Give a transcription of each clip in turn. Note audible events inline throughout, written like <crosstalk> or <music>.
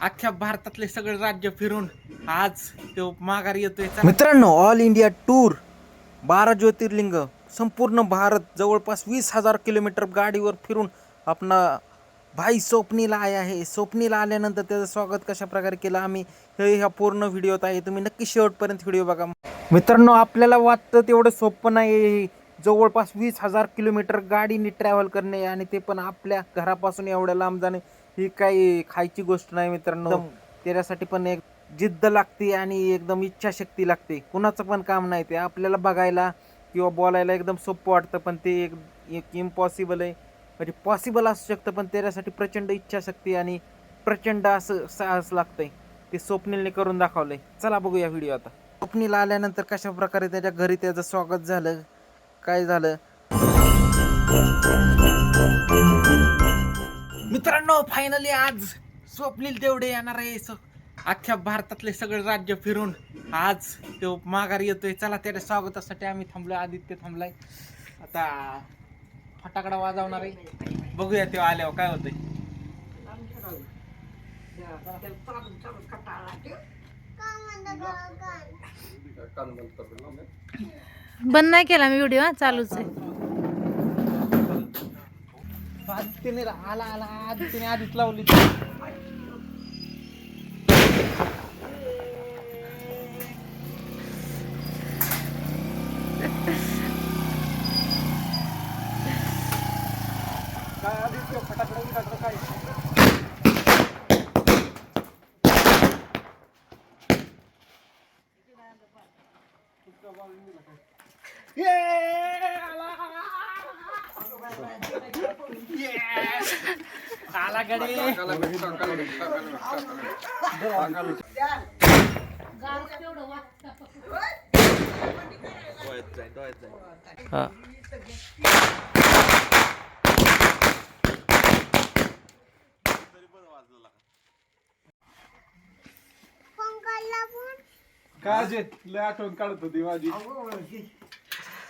अख्ख्या भारतातले सगळे राज्य फिरून आज तो माघारी येतोय. मित्रांनो ऑल इंडिया टूर बारा ज्योतिर्लिंग संपूर्ण भारत जवळपास वीस हजार किलोमीटर गाडीवर फिरून आपला भाई स्वप्नीला आया आहे. स्वप्नीला आल्यानंतर त्याचं स्वागत कशा प्रकारे केलं आम्ही हे ह्या पूर्ण व्हिडिओत आहे. तुम्ही नक्की शेवटपर्यंत व्हिडिओ बघा. मित्रांनो आपल्याला वाटतं तेवढं सोपं नाही जवळपास वीस हजार किलोमीटर गाडीने ट्रॅव्हल करणे आणि ते पण आपल्या घरापासून एवढ्या लांब जाणे ही काही खायची गोष्ट नाही मित्रांनो. त्याच्यासाठी पण एक जिद्द लागते आणि एकदम इच्छाशक्ती लागते. कुणाचं पण काम नाही ते. आपल्याला बघायला किंवा बोलायला एकदम सोपं वाटतं पण ते एक एक इम्पॉसिबल आहे. म्हणजे पॉसिबल असू शकतं पण त्याच्यासाठी प्रचंड इच्छाशक्ती आणि प्रचंड असं साहस लागतंय. ते स्वप्नीलने करून दाखवलंय. चला बघूया व्हिडिओ आता. स्वप्नीला आल्यानंतर कशा प्रकारे त्याच्या घरी त्याचं स्वागत झालं? काय झालं? मित्रांनो फायनली आज स्वप्नील तेवढे येणार आहे. स- अख्ख्या भारतातले सगळे राज्य फिरून आज तो माघारी येतोय. चला त्याच्या स्वागतासाठी आम्ही थांबलोय. आदित्य थांबलाय. आता फटाकडा वाजवणार आहे. बघूया ते आल्यावर काय होतंय. बंद नाही केला मी व्हिडिओ चालूच आहे. आदित्यने आला आला आदित्यने आधीच लावली. आला गडे हा. काय जे लय आठवण काढत होती माझी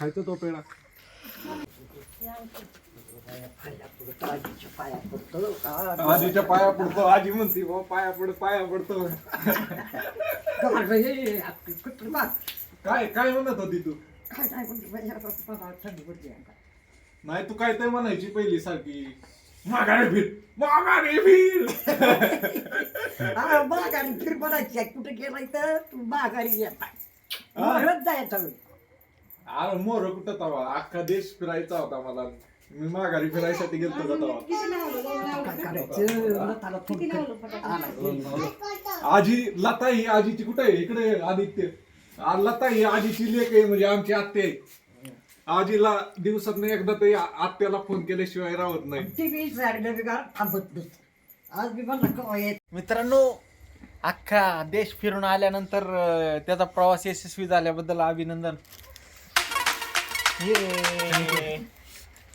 खायचं तो पेढा. आजीच्या पाया पडतो आजी म्हणते "भाऊ, पाया पड पाया पडतो. काय काय म्हणत होती तू? नाही तू काय तर म्हणायची पहिली सारखी. माघारी फिर माघारी फिर. माघारी फिर बनायची कुठे गेलाय तर तू माघारी मारत जायचं. अरे मोर कुठं तवा? अख्खा देश फिरायचा होता मला. मी माघारी फिरायसाठी गेलतो का तवा. काय करायचं? आला. आजी लता ही आजीची कुठे आहे? इकडे आदित्य. आ, लता ही आजीची लेख आहे म्हणजे आमची आत्या आहे. आजीला दिवसात एकदा तरी आ- आत्याला फोन केल्याशिवाय राहत नाही. ती बी सारखं बिगार थांबत नसते आज येत? मित्रांनो अख्खा देश फिरून आल्यानंतर अं, त्याचा प्रवास यशस्वी झाल्याबद्दल अभिनंदन.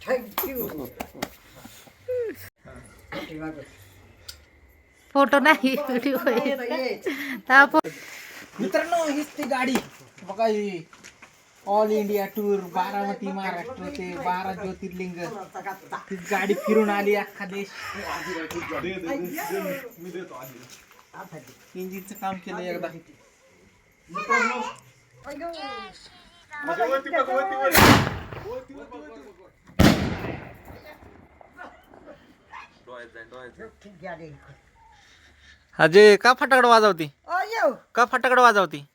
थँक्यू फोटो नाही व्हिडिओ मित्रांनो हीच ती गाडी. बघा ही. All India tour Baramati Maharashtra ते बारा ज्योतिर्लिंग. ती गाडी फिरून आली अख्खा देश. इंजिनचं काम केलं एकदा. माझ्या वरती बघ, वरती, वरती. वरती, वरती, वरती. अजय का फटाकड वाजवती? अयो का फटाकड वाजवती?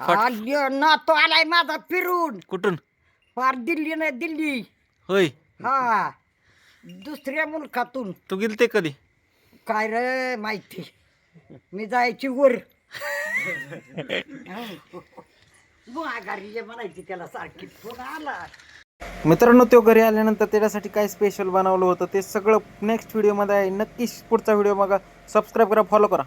आल्यो नातो आलाय माझा फिरून. कुठून? फार दिल्ली नाही दिल्ली. होय. हा. दुसऱ्या मुलखातून. तू गेलते कधी? काय रे माहिती. मी जायची वर. <laughs> म्हणायची त्याला सारखी फोन आला. मित्रांनो तो घरी आल्यानंतर त्याच्यासाठी काय स्पेशल बनवलं होतं ते सगळं नेक्स्ट व्हिडिओमध्ये आहे. नक्कीच पुढचा व्हिडिओ बघा. सबस्क्राईब करा फॉलो करा.